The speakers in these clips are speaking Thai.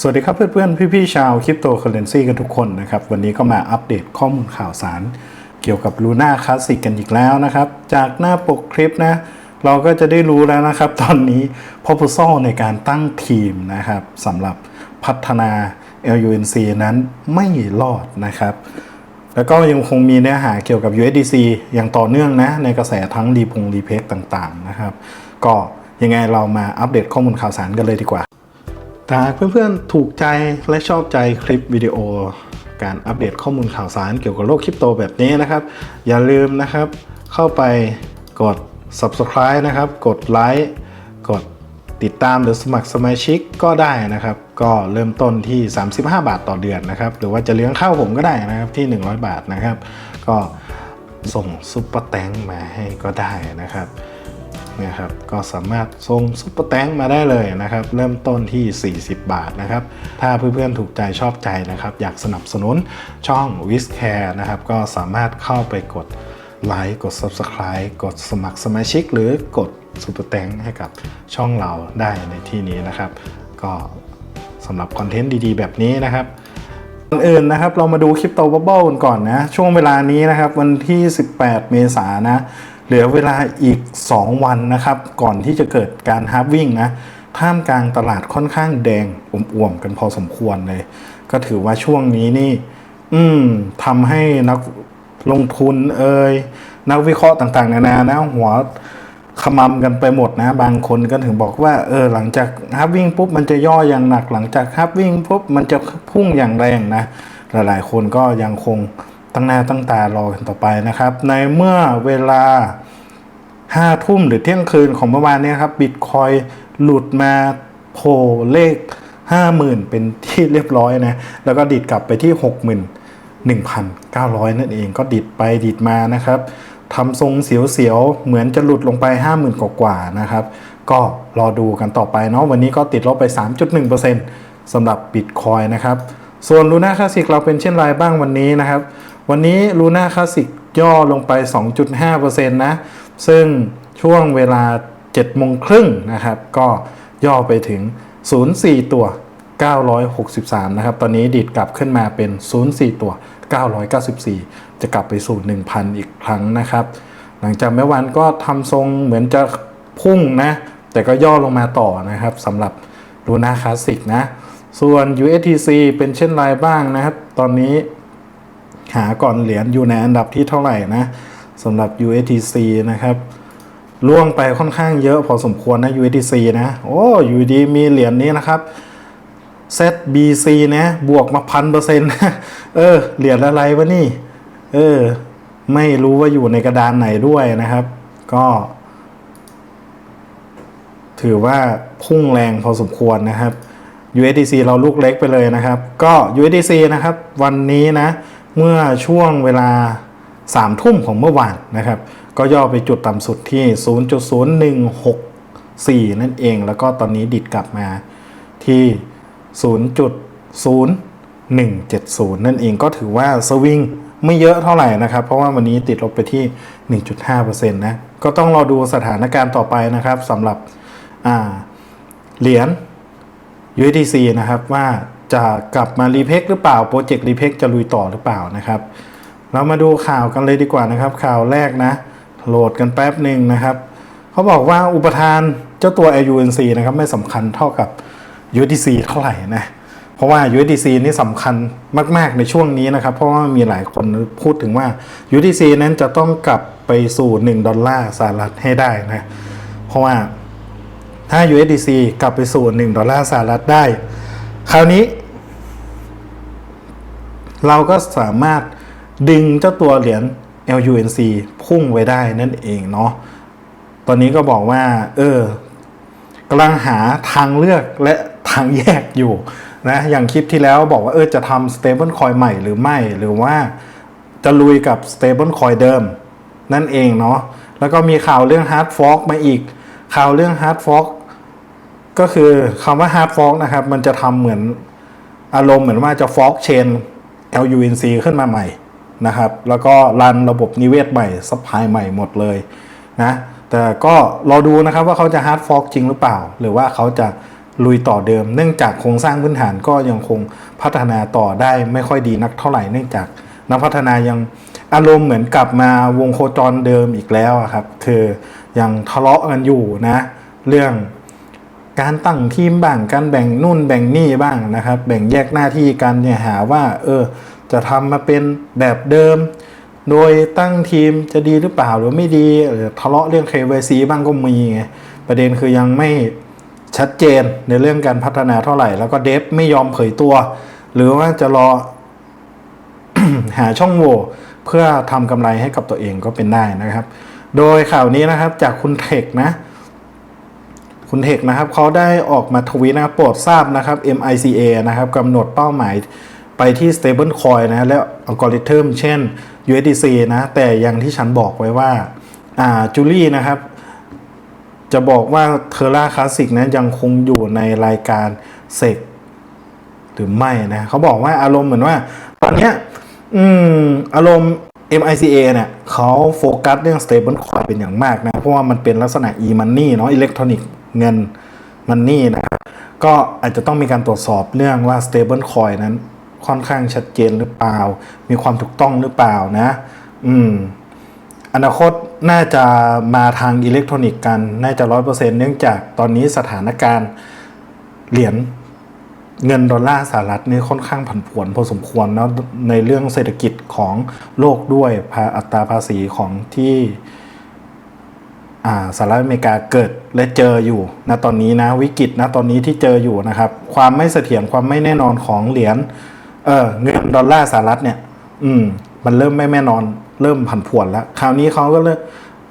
สวัสดีครับเพื่อนๆ พี่ๆชาวคริปโตเคอเรนซีกันทุกคนนะครับ วันนี้ก็มาอัปเดตข้อมูลข่าวสาร เกี่ยวกับ Luna Classic กันอีกแล้วนะครับ จากหน้าปกคลิปนะ เราก็จะได้รู้แล้วนะครับ ตอนนี้ proposal ในการตั้งทีมนะครับสำหรับพัฒนา LUNC นั้นไม่รอดนะครับ แล้วก็ยังคงมีเนื้อหาเกี่ยวกับ USDC อย่างต่อเนื่องนะ ในกระแสทั้งรีพงรีเพกต่างๆนะครับ ก็ยังไงเรามาอัปเดตข้อมูลข่าวสารกันเลยดีกว่า ถ้าเพื่อนๆ ถูกใจและชอบใจคลิปวิดีโอ การอัปเดตข้อมูลข่าวสารเกี่ยวกับโลกคริปโตแบบนี้นะครับ อย่าลืมนะครับเข้าไปกด subscribe นะครับ กดไลค์กดติดตามหรือสมัครสมาชิกก็ได้นะครับ ก็เริ่มต้นที่ 35 บาทต่อเดือนนะครับ หรือว่าจะเลี้ยงข้าวผมก็ได้นะครับที่ 100 บาทนะครับ ก็ส่งซุปเปอร์แตงมาให้ก็ได้นะครับ นี่ยครับก็สามารถส่งซุปเปอร์แตงมาได้เลยนะครับ เริ่มต้นที่ 40 บาทนะครับ ถ้าเพื่อนๆถูกใจชอบใจนะครับ อยากสนับสนุนช่อง w i s c a r e นะครับ ก็สามารถเข้าไปกดไลค์กด Subscribe กดสมัครสมาชิก หรือกดซุปเปอร์แตงให้กับช่องเราได้ในที่นี้นะครับ ก็สำหรับคอนเทนต์ดีๆ แบบนี้นะครับก่อนอื่นนะครับเรามาดูคริปโตบับเบิลกันก่อนนะ ช่วงเวลานี้นะครับ วันที่ 18 เมษายนนะ เหลือเวลาอีก 2 วันนะครับ ก่อนที่จะเกิดการฮาร์ฟวิ่งนะท่ามกลางตลาดค่อนข้างแดงอ่วมๆกันพอสมควรเลย ก็ถือว่าช่วงนี้นี่ อืมทำให้นักลงทุนเอ่ยนักวิเคราะห์ต่างๆ นานานะหัวขมำกันไปหมดนะ บางคนก็ถึงบอกว่าเออหลังจากฮับวิ่งปุ๊บมันจะย่ออย่างหนักหลังจากฮับวิ่งปุ๊บมันจะพุ่งอย่างแรงนะ หลายๆคนก็ยังคง ตั้งหน้าตั้งตารอกันต่อไปนะครับ ในเมื่อเวลาห้าทุ่มหรือเที่ยงคืนของเมื่อวานนี้ครับบิตคอยหลุดมาโผล่เลข 50,000 เป็นที่เรียบร้อยนะ แล้วก็ดิดกลับไปที่ 61,900 นั่นเองก็ดิดไปดิดมานะครับทำทรงเสียวๆ เหมือนจะหลุดลงไป 50,000 กว่าๆนะครับ ก็รอดูกันต่อไปเนาะวันนี้ก็ติดลบไป 3.1%สำหรับบิตคอยนะครับ ส่วน Luna Classic เราเป็นเช่นไรบ้างวันนี้นะครับ วันนี้ Luna Classic ย่อลงไป 2.5%นะ ซึ่งช่วงเวลา7โมงครึ่งนะครับ ก็ย่อไปถึง 04 ตัว 963 นะครับ ตอนนี้ดีดกลับขึ้นมาเป็น 04 ตัว 994 จะกลับไปสู่ 1,000 อีกครั้งนะครับ หลังจากเมื่อวานก็ทำทรงเหมือนจะพุ่งนะ แต่ก็ย่อลงมาต่อนะครับสำหรับ Luna Classic นะ ส่วน USTC เป็นเช่นไรบ้างนะครับ ตอนนี้ หาก่อนเหรียญอยู่ในอันดับที่เท่าไหร่นะสำหรับ USTC นะครับล่วงไปค่อนข้างเยอะพอสมควรนะ USDC นะโอ้อยู่ดีมีเหรียญนี้นะครับ ZBC นะบวกมาพันเปอร์เซ็นต์เออเหรียญอะไรวะนี่ เออ ไม่รู้ว่าอยู่ในกระดานไหนด้วยนะครับ ก็ ถือว่าพุ่งแรงพอสมควรนะครับ USDC เราลูกเล็กไปเลยนะครับ ก็ USDC นะครับ วันนี้นะ เมื่อช่วงเวลา3ทุ่มของเมื่อวานนะครับ ก็ย่อไปจุดต่ำสุดที่ 0.0164 นั่นเอง แล้วก็ตอนนี้ดิดกลับมาที่ 0.0170 นั่นเองก็ถือว่าสวิงไม่เยอะเท่าไหร่นะครับ เพราะว่าวันนี้ติดลบไปที่ 1.5%นะ ก็ต้องรอดูสถานการณ์ต่อไปนะครับสำหรับเหรียญ USDC นะครับว่า จะกลับมารีเพกหรือเปล่าโปรเจกต์รีเพกจะลุยต่อหรือเปล่านะครับ เรามาดูข่าวกันเลยดีกว่านะครับ ข่าวแรกนะ โหลดกันแป๊บหนึ่งนะครับ เขาบอกว่าอุปทานเจ้าตัว LUNC นะครับไม่สำคัญเท่ากับ USDC เท่าไหร่นะเพราะว่า USDC นี่สำคัญมาก ๆ ในช่วงนี้นะครับ เพราะว่ามีหลายคนพูดถึงว่า USDC นั้นจะต้องกลับไปสู่ 1 ดอลลาร์สหรัฐให้ได้นะ เพราะว่าถ้า USDC กลับไปสู่ 1 ดอลลาร์สหรัฐได้ คราวนี้ เราก็สามารถดึงเจ้าตัวเหรียญ LUNC พุ่งไว้ได้นั่นเองเนาะ ตอนนี้ก็บอกว่า เออกำลังหาทางเลือกและทางแยกอยู่นะ อย่างคลิปที่แล้วบอกว่าเออจะทำ stable coin ใหม่หรือไม่ หรือว่าจะลุยกับ stable coin เดิม นั่นเองเนาะ แล้วก็มีข่าวเรื่อง hard fork มาอีก ข่าวเรื่อง hard fork ก็คือคำว่า hard fork นะครับ มันจะทำเหมือนอารมณ์เหมือนว่าจะ fork chain LUNC ขึ้นมาใหม่นะครับ แล้วก็รันระบบนิเวศใหม่ซัพพลายใหม่หมดเลยนะแต่ก็รอดูนะครับว่าเขาจะ hard fork จริงหรือเปล่า หรือว่าเขาจะลุยต่อเดิม เนื่องจากโครงสร้างพื้นฐานก็ยังคงพัฒนาต่อได้ไม่ค่อยดีนักเท่าไหร่เนื่องจากนักพัฒนายังอารมณ์เหมือนกลับมาวงโคจรเดิมอีกแล้วครับ คือยังทะเลาะกันอยู่นะ เรื่อง การตั้งทีมบ้างการแบ่งนู่นแบ่งนี่บ้างนะครับ แบ่งแยกหน้าที่กันเนี่ยหาว่าเออจะทำมาเป็นแบบเดิม โดยตั้งทีมจะดีหรือเปล่าหรือไม่ดีหรือทะเลาะเรื่อง KYC บ้างก็มีไงประเด็นคือยังไม่ชัดเจนในเรื่องการพัฒนาเท่าไหร่ แล้วก็เดฟไม่ยอมเผยตัว หรือว่าจะรอหาช่องโหว่เพื่อทำกำไรให้กับตัวเองก็เป็นได้นะครับ โดยข่าวนี้นะครับจากคุณเทคนะ คุณเทคนะครับเขาได้ออกมาทวีตนะครับโปรดทราบนะครับ MICA นะครับกำหนดเป้าหมายไปที่ stable coin นะและอัลกอริทึมเช่น USDC นะ แต่อย่างที่ฉันบอกไว้ว่าอ่าจูลี่นะครับ จะบอกว่าเทอร่าคลาสสิกนะยังคงอยู่ในรายการเซกหรือไม่นะเขาบอกว่าอารมณ์เหมือนว่า ตอนเนี้ยอืมอารมณ์ MICA เนี่ยเขาโฟกัสเรื่อง stable coin เป็นอย่างมากนะ เพราะว่ามันเป็นลักษณะ e-money เนาะอิเล็กทรอนิกส์ เงิน money นะครับก็อาจจะต้องมีการตรวจสอบเรื่องว่า stable coin นั้นค่อนข้างชัดเจนหรือเปล่า มีความถูกต้องหรือเปล่านะ อืม อนาคตน่าจะมาทางอิเล็กทรอนิกส์กัน น่าจะร้อยเปอร์เซ็นต์เนื่องจากตอนนี้สถานการณ์เหรียญเงินดอลลาร์สหรัฐนี่ค่อนข้างผันผวนพอสมควรเนาะในเรื่องเศรษฐกิจของโลกด้วยอัตราภาษีของที่ สหรัฐอเมริกาเกิดและเจออยู่ณตอนนี้นะวิกฤตณตอนนี้ที่เจออยู่นะครับ ความไม่เสถียรความไม่แน่นอนของเหรียญเออเงินดอลลาร์สหรัฐเนี่ยอืมมันเริ่มไม่แน่นอนเริ่มผันผวนแล้ว คราวนี้เขาก็เลย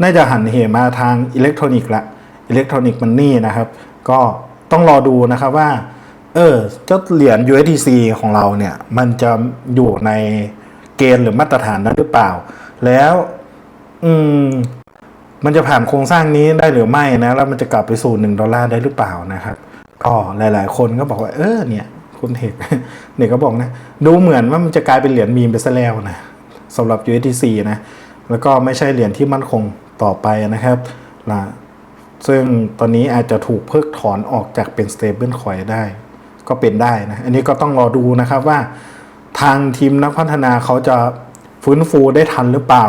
น่าจะหันเหมาทางอิเล็กทรอนิกส์ละอิเล็กทรอนิกส์มันนี่นะครับ ก็ต้องรอดูนะครับว่า เออเจ้าเหรียญ USDC ของเราเนี่ย มันจะอยู่ในเกณฑ์หรือมาตรฐานนั้นหรือเปล่า แล้ว อืม มันจะผ่านโครงสร้างนี้ได้หรือไม่นะ แล้วมันจะกลับไปสู่หนึ่งดอลลาร์ได้หรือเปล่านะครับก็หลายๆ คนก็บอกว่า เออเนี่ยคุณเอกเนี่ยก็บอกนะ ดูเหมือนว่ามันจะกลายเป็นเหรียญมีมไปซะแล้วนะสำหรับ USDC นะแล้วก็ไม่ใช่เหรียญที่มั่นคงต่อไปนะครับนะซึ่งตอนนี้อาจจะถูกเพิกถอนออกจากเป็น stable coin ได้ ก็เป็นได้นะอันนี้ก็ต้องรอดูนะครับว่า ทางทีมนักพัฒนาเขาจะฟื้นฟูได้ทันหรือเปล่า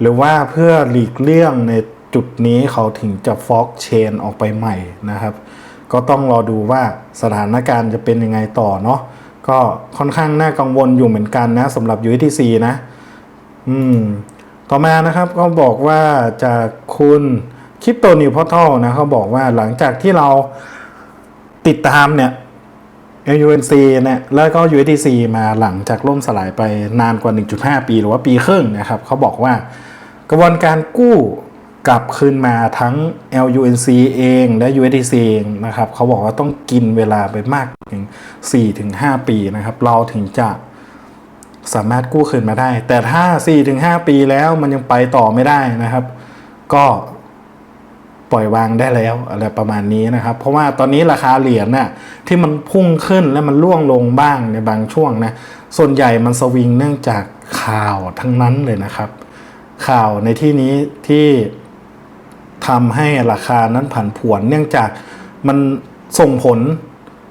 หรือว่าเพื่อหลีกเลี่ยงใน จุดนี้เขาถึงจะฟอกเชนออกไปใหม่นะครับ ก็ต้องรอดูว่าสถานการณ์จะเป็นยังไงต่อเนาะก็ค่อนข้างน่ากังวลอยู่เหมือนกันนะสำหรับ USDC นะ อืม ต่อมานะครับก็บอกว่าจากคุณคริปโตนิวพอทัลนะเขาบอกว่าหลังจากที่เราติดตามเนี่ย UNC เนี่ยแล้วก็ USDC มาหลังจากล่มสลายไปนานกว่า 1.5 ปี หรือว่าปีครึ่งนะครับเขาบอกว่ากระบวนการกู้ กลับคืนมาทั้ง LUNC เองและ USDC เองนะครับเขาบอกว่าต้องกินเวลาไปมากถึง 4-5 ปีนะครับ เราถึงจะสามารถกู้คืนมาได้ แต่ถ้า 4-5 ปีแล้วมันยังไปต่อไม่ได้นะครับ ก็ปล่อยวางได้แล้วอะไรประมาณนี้นะครับ เพราะว่าตอนนี้ราคาเหรียญน่ะที่มันพุ่งขึ้นและมันล่วงลงบ้างในบางช่วงนะส่วนใหญ่มันสวิงเนื่องจากข่าวทั้งนั้นเลยนะครับ ข่าวในที่นี้ที่ ทำให้ราคานั้นผันผวน เนื่องจากมันส่งผล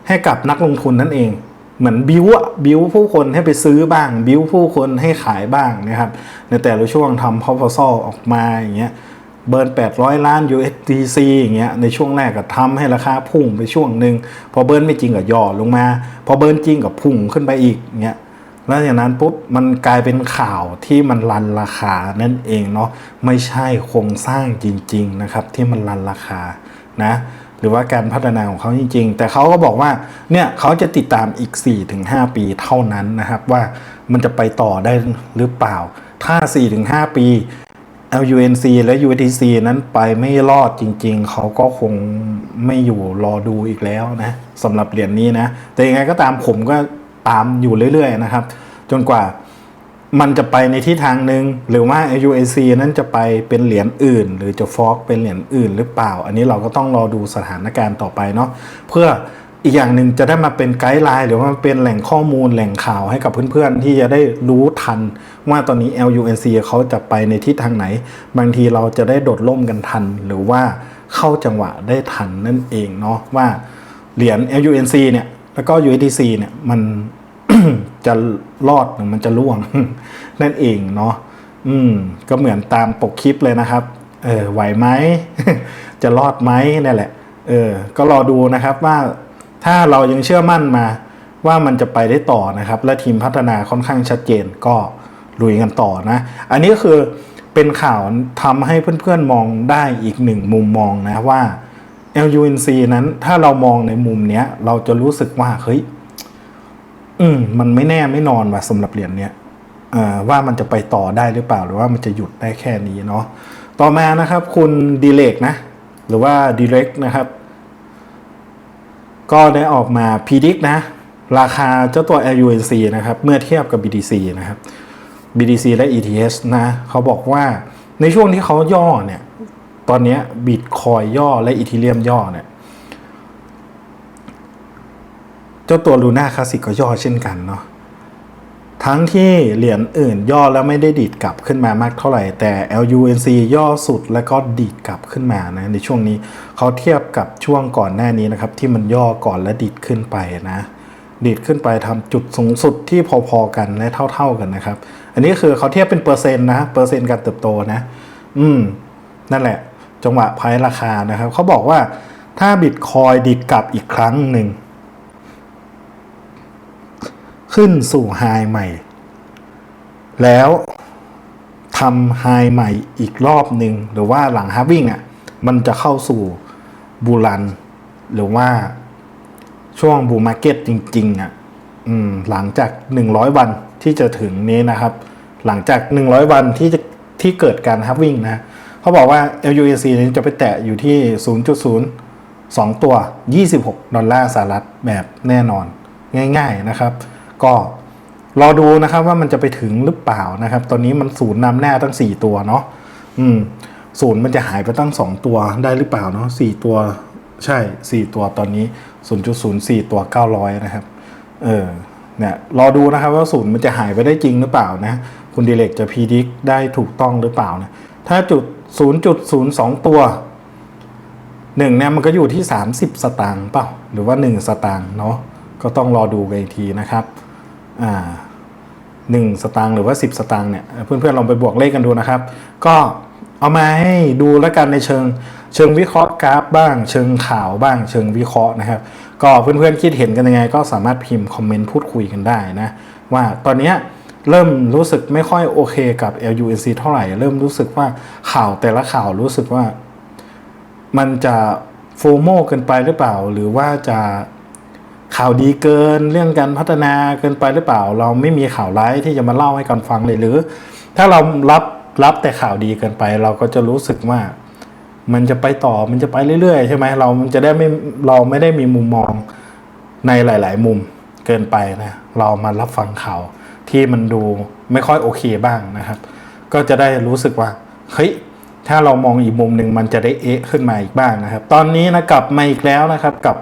ให้กับนักลงทุนนั่นเอง เหมือนบิวอะบิวผู้คนให้ไปซื้อบ้าง บิวผู้คนให้ขายบ้างนะครับในแต่ละช่วงทำ proposal ออกมาอย่างเงี้ยเบิร์น 800 ล้าน USDC อย่างเงี้ย ในช่วงแรกก็ทำให้ราคาพุ่งไปช่วงหนึ่ง พอเบิร์นไม่จริงก็ย่อลงมา พอเบิร์นจริงก็พุ่งขึ้นไปอีกเงี้ย แล้วจากนั้นปุ๊บมันกลายเป็นข่าวที่มันรันราคานั่นเองเนาะไม่ใช่โครงสร้างจริง ๆนะครับ ที่มันรันราคานะหรือว่าการพัฒนาของเขาจริง ๆ แต่เขาก็บอกว่าเนี่ยเขาจะติดตามอีก 4-5 ปีเท่านั้นนะครับว่ามันจะไปต่อได้หรือเปล่า ถ้า 4-5 ปี LUNC และ USDC นั้นไปไม่รอดจริง ๆ เขาก็คงไม่อยู่รอดูอีกแล้วนะสำหรับเหรียญนี้นะ แต่ยังไงก็ตามผมก็ ตามอยู่เรื่อยๆนะครับ จนกว่ามันจะไปในทิศทางหนึ่งหรือว่า USC นั้นจะไปเป็นเหรียญอื่น หรือจะฟอกเป็นเหรียญอื่นหรือเปล่า อันนี้เราก็ต้องรอดูสถานการณ์ต่อไปเนาะเพื่ออีกอย่างหนึ่งจะได้มาเป็นไกด์ไลน์หรือว่าเป็นแหล่งข้อมูลแหล่งข่าวให้กับเพื่อนๆ ที่จะได้รู้ทันว่าตอนนี้ LUNC เขาจะไปในทิศทางไหน บางทีเราจะได้โดดล่มกันทัน หรือว่าเข้าจังหวะได้ทันนั่นเองเนาะว่าเหรียญ LUNC เนี่ยแล้วก็ USDC เนี่ยมัน จะรอดหรือมันจะล่วง นั่นเองเนาะอืม ก็เหมือนตามปกคลิปเลยนะครับ เออไหวไหมจะรอดไหมนี่แหละ เออ ก็รอดูนะครับว่าถ้าเรายังเชื่อมั่นมา ว่ามันจะไปได้ต่อนะครับ และทีมพัฒนาค่อนข้างชัดเจนก็ลุยกันต่อนะ อันนี้ก็คือเป็นข่าวทำให้เพื่อนๆมองได้อีกหนึ่งมุมมองนะว่า LUNC นั้นถ้าเรามองในมุมเนี้ย เราจะรู้สึกว่าเฮ้ย อืมมันไม่แน่ไม่นอนว่ะสำหรับเหรียญเนี้ยว่ามันจะไปต่อได้หรือเปล่าหรือว่ามันจะหยุดได้แค่นี้เนาะต่อมานะครับคุณดีเลกนะ หรือว่า Direct นะครับ ก็ได้ออกมาพิจิกนะ ราคาเจ้าตัว LUNC นะครับ เมื่อเทียบกับ BTC นะครับ BTC และ ETH นะเขาบอกว่าในช่วงที่เขาย่อเนี่ย ตอนนี้บิตคอยย่อและอีทีเรียมย่อเนี่ย เจ้าตัวลูน่าคลาสสิกก็ย่อเช่นกันเนาะทั้งที่เหรียญอื่นย่อแล้วไม่ได้ดีดกลับขึ้นมามากเท่าไหร่ แต่ LUNC ย่อสุดแล้วก็ดีดกลับขึ้นมานะในช่วงนี้เขาเทียบกับช่วงก่อนหน้านี้นะครับ ที่มันย่อก่อนและดีดขึ้นไปนะดีดขึ้นไปทำจุดสูงสุดที่พอๆกันและเท่า ๆกันนะครับ อันนี้คือเขาเทียบเป็นเปอร์เซ็นต์นะเปอร์เซ็นต์การเติบโตนะ อืม นั่นแหละ จังหวะไพราคานะครับเขาบอกว่าถ้าบิตคอยดีดกลับอีกครั้งหนึ่ง ขึ้นสู่ไฮใหม่ แล้วทำไฮใหม่อีกรอบหนึ่งหรือว่าหลังฮาวิ่งอะมันจะเข้าสู่บูรัน หรือว่าช่วงบูมาร์เก็ตจริงๆอะอืมหลังจาก 100 วันที่จะถึงนี้นะครับ หลังจาก 100 วันที่จะที่เกิดการฮับวิ่งนะ เขาบอกว่า LUSC นี้จะไปแตะอยู่ที่ 0.02 ตัว 26 ดอลลาร์สหรัฐแบบแน่นอนง่าย ๆนะครับ ก็รอดูนะครับว่ามันจะไปถึงหรือเปล่านะครับ ตอนนี้มันศูนย์นำหน้าตั้ง 4 ตัวเนาะอืมศูนย์มันจะหายไปตั้ง 2 ตัวได้หรือเปล่าเนาะ4ตัวใช่ 4 ตัวตอนนี้ 0.04 ตัว 900 นะครับ เออเนี่ยรอดูนะครับว่าศูนย์มันจะหายไปได้จริงหรือเปล่านะ คุณดีเล็กจะพีดิกได้ถูกต้องหรือเปล่านะถ้าจุด 0.02 ตัวหนึ่งเนี่ยมันก็อยู่ที่ 30 สตางค์เปล่าหรือว่า 1 สตางค์เนาะก็ต้องรอดูกันอีกทีนะครับ อ่า1สตางค์หรือว่า 10 สตางค์เนี่ยเพื่อนๆลองไปบวกเลขกันดูนะครับ ก็เอามาให้ดูแล้วกันในเชิงเชิงวิเคราะห์กราฟบ้าง เชิงข่าวบ้าง เชิงวิเคราะห์นะครับ ก็เพื่อนๆคิดเห็นกันยังไง ก็สามารถพิมพ์คอมเมนต์พูดคุยกันได้นะ ว่าตอนนี้เริ่มรู้สึกไม่ค่อยโอเคกับ LUNC เท่าไหร่ เริ่มรู้สึกว่าข่าวแต่ละข่าวรู้สึกว่า มันจะโฟโมเกินไปหรือเปล่า หรือว่าจะ ข่าวดีเกินเรื่องการพัฒนาเกินไปหรือเปล่า เราไม่มีข่าวร้ายที่จะมาเล่าให้กันฟังเลยหรือ ถ้าเรารับรับแต่ข่าวดีเกินไป เราก็จะรู้สึกว่ามันจะไปต่อมันจะไปเรื่อยๆใช่ไหมเรามันจะได้ไม่เราไม่ได้มีมุมมองในหลาย ๆ มุมเกินไปนะเรามารับฟังข่าวที่มันดูไม่ค่อยโอเคบ้างนะครับ ก็จะได้รู้สึกว่าเฮ้ยถ้าเรามองอีกมุมหนึ่งมันจะได้เอะขึ้นมาอีกบ้างนะครับ ตอนนี้นะกลับมาอีกแล้วนะครับกับ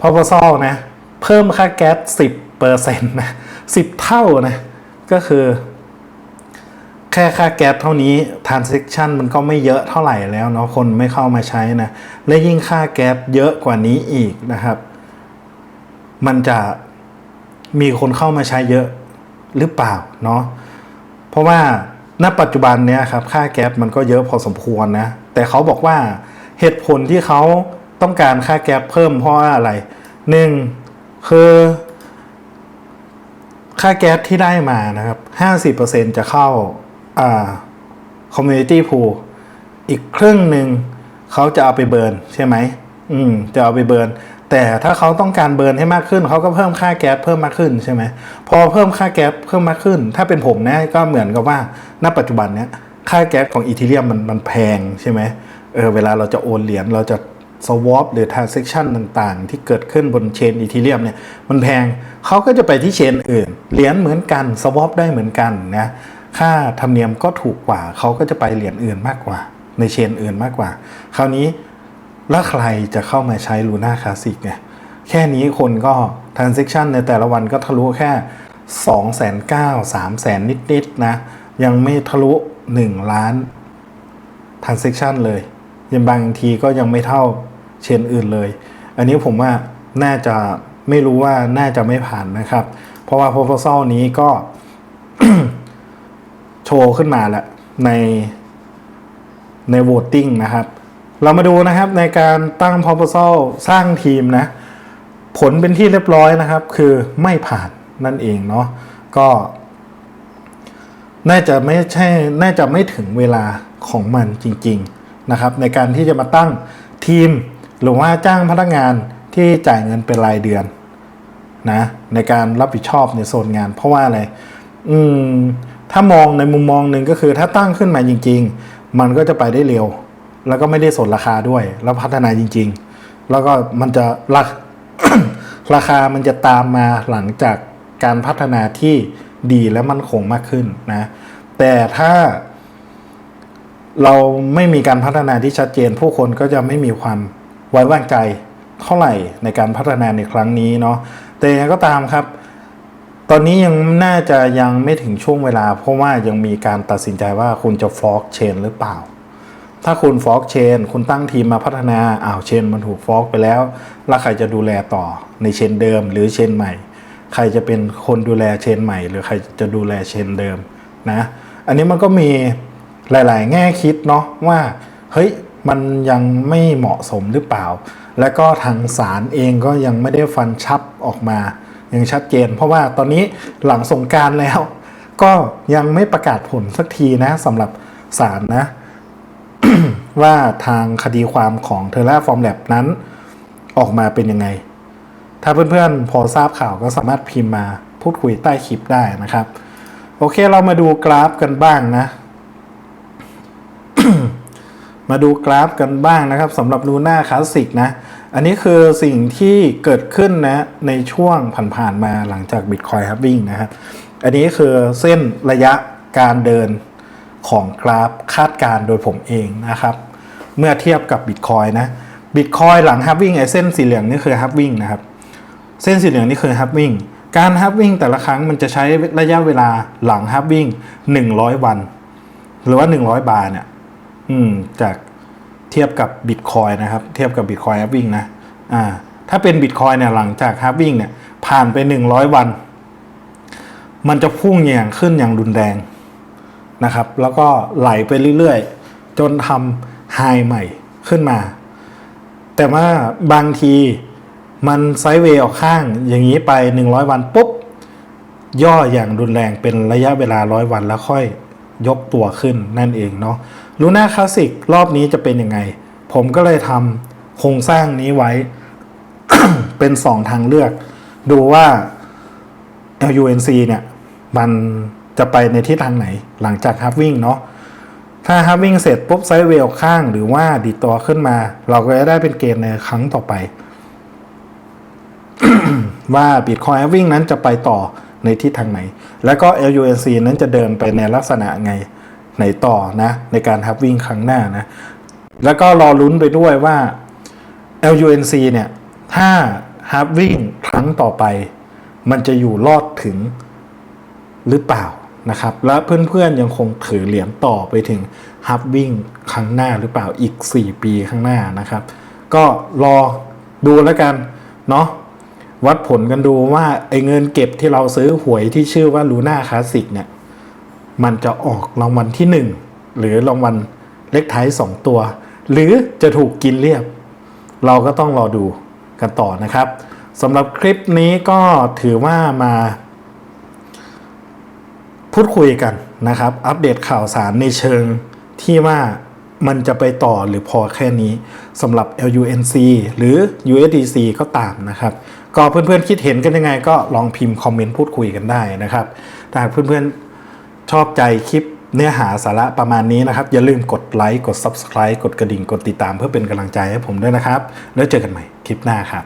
พอพซอลนะ เพิ่มค่าแก๊สสิบเปอร์เซ็นต์นะสิบเท่านะ ก็คือ แค่ค่าแก๊สเท่านี้ transaction มันก็ไม่เยอะเท่าไหร่แล้วเนาะคนไม่เข้ามาใช้นะ และยิ่งค่าแก๊สเยอะกว่านี้อีกนะครับ มันจะมีคนเข้ามาใช้เยอะหรือเปล่าเนาะเพราะว่าณปัจจุบันเนี้ยครับค่าแก๊สมันก็เยอะพอสมควรนะ แต่เขาบอกว่าเหตุผลที่เขา ต้องการค่าแก๊สเพิ่มเพราะว่าอะไรหนึ่งคือ ค่าแก๊สที่ได้มานะครับ 50%จะเข้าอ่า community pool อีกครึ่งหนึ่งเขาจะเอาไปเบิร์นใช่ไหมอืม จะเอาไปเบิร์นแต่ถ้าเขาต้องการเบิร์นให้มากขึ้น เขาก็เพิ่มค่าแก๊สเพิ่มมากขึ้นใช่ไหมพอเพิ่มค่าแก๊สเพิ่มมากขึ้น ถ้าเป็นผมนะก็เหมือนกับว่าณปัจจุบันเนี้ยค่าแก๊สของอีเทเรียมมันมันแพงใช่ไหมเออเวลาเราจะโอนเหรียญเราจะ สวอปหรือ transaction ต่างๆ ที่เกิดขึ้นบนเชนอีทีเรียมเนี่ยมันแพงเขาก็จะไปที่เชนอื่น เหรียญเหมือนกันสวอปได้เหมือนกันนะค่าธรรมเนียมก็ถูกกว่าเขาก็จะไปเหรียญอื่นมากกว่า ในเชนอื่นมากกว่า คราวนี้แล้วใครจะเข้ามาใช้ Luna Classic เนี่ยแค่นี้คนก็ transaction ในแต่ละวันก็ทะลุแค่ 2 9 0 0 0 3 0 0 0 0นิดๆนะยังไม่ทะลุ 1 ล้าน transaction เลย ยังบางทีก็ยังไม่เท่าเชนอื่นเลย อันนี้ผมว่าน่าจะไม่รู้ว่าน่าจะไม่ผ่านนะครับ เพราะว่า proposal นี้ก็โชว์ขึ้นมาแล้วในใน voting นะครับ เรามาดูนะครับในการตั้ง proposal สร้างทีมนะ ผลเป็นที่เรียบร้อยนะครับ คือไม่ผ่านนั่นเองเนาะก็ น่าจะไม่ใช่ น่าจะไม่ถึงเวลาของมันจริง ๆ นะครับในการที่จะมาตั้งทีมหรือว่าจ้างพนักงานที่จ่ายเงินเป็นรายเดือนนะในการรับผิดชอบในโซนงาน เพราะว่าอะไรอืมถ้ามองในมุมมองหนึ่งก็คือถ้าตั้งขึ้นมาจริง ๆ มันก็จะไปได้เร็ว แล้วก็ไม่ได้สนราคาด้วย แล้วพัฒนาจริง ๆ แล้วก็มันจะราราคามันจะตามมาหลังจากการพัฒนาที่ดีและมั่นคงมากขึ้นนะแต่ถ้า เราไม่มีการพัฒนาที่ชัดเจน ผู้คนก็จะไม่มีความไว้วางใจเท่าไหร่ในการพัฒนาในครั้งนี้เนาะแต่ยังก็ตามครับ ตอนนี้ยังน่าจะยังไม่ถึงช่วงเวลา เพราะว่ายังมีการตัดสินใจว่าคุณจะฟอกเชนหรือเปล่า ถ้าคุณฟอกเชน คุณตั้งทีมมาพัฒนาอ้าวเชนมันถูกฟอกไปแล้วแล้วใครจะดูแลต่อในเชนเดิม หรือเชนใหม่ ใครจะเป็นคนดูแลเชนใหม่ หรือใครจะดูแลเชนเดิมนะ อันนี้มันก็มี หลาย ๆ แง่คิดเนาะว่าเฮ้ยมันยังไม่เหมาะสมหรือเปล่า แล้วก็ทางศาลเองก็ยังไม่ได้ฟันชับออกมาอย่างชัดเจน เพราะว่าตอนนี้หลังสงการแล้ว ก็ยังไม่ประกาศผลสักทีนะสำหรับศาลนะ ว่าทางคดีความของเทอร่าฟอร์มแลบนั้นออกมาเป็นยังไง ถ้าเพื่อนๆ พอทราบข่าวก็สามารถพิมพ์มาพูดคุยใต้คลิปได้นะครับ โอเคเรามาดูกราฟกันบ้างนะ มาดูกราฟกันบ้างนะครับสำหรับลูน่าคลาสสิกนะ อันนี้คือสิ่งที่เกิดขึ้นนะในช่วงผ่านๆมาหลังจาก Bitcoin ครับวิ่งนะครับ อันนี้คือเส้นระยะการเดินของกราฟคาดการโดยผมเองนะครับ เมื่อเทียบกับ Bitcoin นะ Bitcoin หลังฮับวิ่งไอเส้นสีเหลืองนี่คือฮับวิ่งนะครับ เส้นสีเหลืองนี่คือฮับวิ่งการฮับวิ่งแต่ละครั้งมันจะใช้ระยะเวลาหลังฮับวิ่ง100 วัน หรือว่า 100 บาทเนี่ย อืมจากเทียบกับบิตคอยนะครับ เทียบกับบิตคอยฮับวิ่งนะอ่า ถ้าเป็นบิตคอยเนี่ยหลังจากฮับวิ่งเนี่ย ผ่านไป100วัน มันจะพุ่งอย่างขึ้นอย่างรุนแรงนะครับ แล้วก็ไหลไปเรื่อยๆ จนทำไฮใหม่ขึ้นมา แต่ว่าบางทีมันไซด์เวย์ออกข้างอย่างนี้ไป 100 วันปุ๊บ ย่ออย่างรุนแรงเป็นระยะเวลาร้อยวันแล้วค่อยยกตัวขึ้นนั่นเองเนาะ ลูน่าคลาสสิกรอบนี้จะเป็นยังไง ผมก็เลยทำโครงสร้างนี้ไว้ เป็น 2 ทางเลือก ดูว่า LUNC เนี่ย มันจะไปในทิศทางไหน หลังจากฮับวิ่งเนาะถ้าฮับวิ่งเสร็จปุ๊บไซด์เวย์ออกข้างหรือว่าดีตัวขึ้นมา เราก็จะได้เป็นเกณฑ์ในครั้งต่อไป ว่า Bitcoin halving นั้นจะไปต่อในทิศทางไหน แล้วก็ LUNC นั้นจะเดินไปในลักษณะไง ไหนต่อนะ ในการ halving ครั้งหน้านะ แล้วก็รอลุ้นไปด้วยว่า LUNC เนี่ย ถ้า halving ครั้งต่อไป มันจะอยู่รอดถึงหรือเปล่านะครับ และเพื่อนๆยังคงถือเหรียญต่อไปถึง halving ครั้งหน้าหรือเปล่าอีก 4 ปีข้างหน้านะครับ ก็รอดูแล้วกันเนาะวัดผลกันดูว่าไอ้เงินเก็บที่เราซื้อหวยที่ชื่อว่าลูน่าคลาสสิกเนี่ย มันจะออกรางวัลที่ 1 หรือรางวัลเลขท้าย2ตัว หรือจะถูกกินเรียบ เราก็ต้องรอดูกันต่อนะครับสำหรับคลิปนี้ก็ถือว่ามา พูดคุยกันนะครับ อัปเดตข่าวสารในเชิงที่ว่ามันจะไปต่อหรือพอแค่นี้สำหรับ LUNC หรือ USDC ก็ตามนะครับ ก็เพื่อนๆคิดเห็นกันยังไงก็ลองพิมพ์คอมเมนต์พูดคุยกันได้นะครับถ้าหากเพื่อนๆ ชอบใจคลิปเนื้อหาสาระประมาณนี้นะครับ อย่าลืมกดไลค์กด Subscribe กดกระดิ่งกดติดตามเพื่อเป็นกำลังใจให้ผมด้วยนะครับ แล้วเจอกันใหม่คลิปหน้าครับ